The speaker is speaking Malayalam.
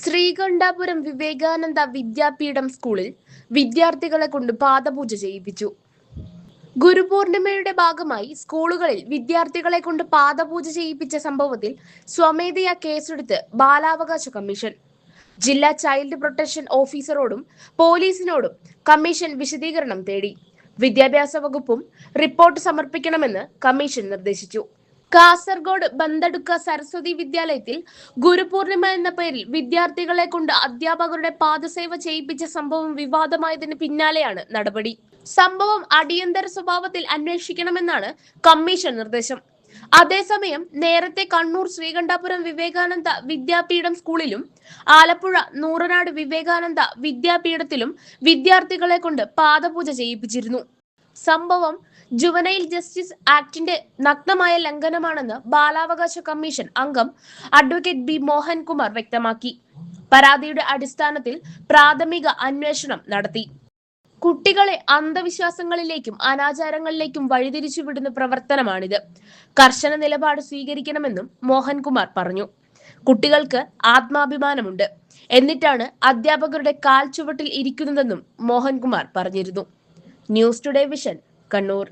ശ്രീകണ്ഠാപുരം വിവേകാനന്ദ വിദ്യാപീഠം സ്കൂളിൽ വിദ്യാർത്ഥികളെ കൊണ്ട് പാദപൂജ ചെയ്യിപ്പിച്ചു. ഗുരുപൂർണിമയുടെ ഭാഗമായി സ്കൂളുകളിൽ വിദ്യാർത്ഥികളെ കൊണ്ട് പാദപൂജ ചെയ്യിപ്പിച്ച സംഭവത്തിൽ സ്വമേധയാ കേസെടുത്ത് ബാലാവകാശ കമ്മീഷൻ. ജില്ലാ ചൈൽഡ് പ്രൊട്ടക്ഷൻ ഓഫീസറോടും പോലീസിനോടും കമ്മീഷൻ വിശദീകരണം തേടി. വിദ്യാഭ്യാസ വകുപ്പും റിപ്പോർട്ട് സമർപ്പിക്കണമെന്ന് കമ്മീഷൻ നിർദ്ദേശിച്ചു. കാസർഗോഡ് ബന്തടുക്ക സരസ്വതി വിദ്യാലയത്തിൽ ഗുരുപൂർണിമ എന്ന പേരിൽ വിദ്യാർത്ഥികളെ കൊണ്ട് അധ്യാപകരുടെ പാദസേവ ചെയ്യിപ്പിച്ച സംഭവം വിവാദമായതിന് പിന്നാലെയാണ് നടപടി. സംഭവം അടിയന്തര സ്വഭാവത്തിൽ അന്വേഷിക്കണമെന്നാണ് കമ്മീഷൻ നിർദ്ദേശം. അതേസമയം നേരത്തെ കണ്ണൂർ ശ്രീകണ്ഠാപുരം വിവേകാനന്ദ വിദ്യാപീഠം സ്കൂളിലും ആലപ്പുഴ നൂറനാട് വിവേകാനന്ദ വിദ്യാപീഠത്തിലും വിദ്യാർത്ഥികളെ കൊണ്ട് പാദപൂജ ചെയ്യിപ്പിച്ചിരുന്നു. സംഭവം ജുവനൈൽ ജസ്റ്റിസ് ആക്ടിന്റെ നഗ്നമായ ലംഘനമാണെന്ന് ബാലാവകാശ കമ്മീഷൻ അംഗം അഡ്വക്കേറ്റ് ബി മോഹൻകുമാർ വ്യക്തമാക്കി. പരാതിയുടെ അടിസ്ഥാനത്തിൽ പ്രാഥമിക അന്വേഷണം നടത്തി. കുട്ടികളെ അന്ധവിശ്വാസങ്ങളിലേക്കും അനാചാരങ്ങളിലേക്കും വഴിതിരിച്ചുവിടുന്ന പ്രവർത്തനമാണിത്. കർശന നിലപാട് സ്വീകരിക്കണമെന്നും മോഹൻകുമാർ പറഞ്ഞു. കുട്ടികൾക്ക് ആത്മാഭിമാനമുണ്ട്. എന്നിട്ടാണ് അധ്യാപകരുടെ കാൽ ചുവട്ടിൽ ഇരിക്കുന്നതെന്നും മോഹൻകുമാർ പറഞ്ഞിരുന്നു. News today vision Kannur.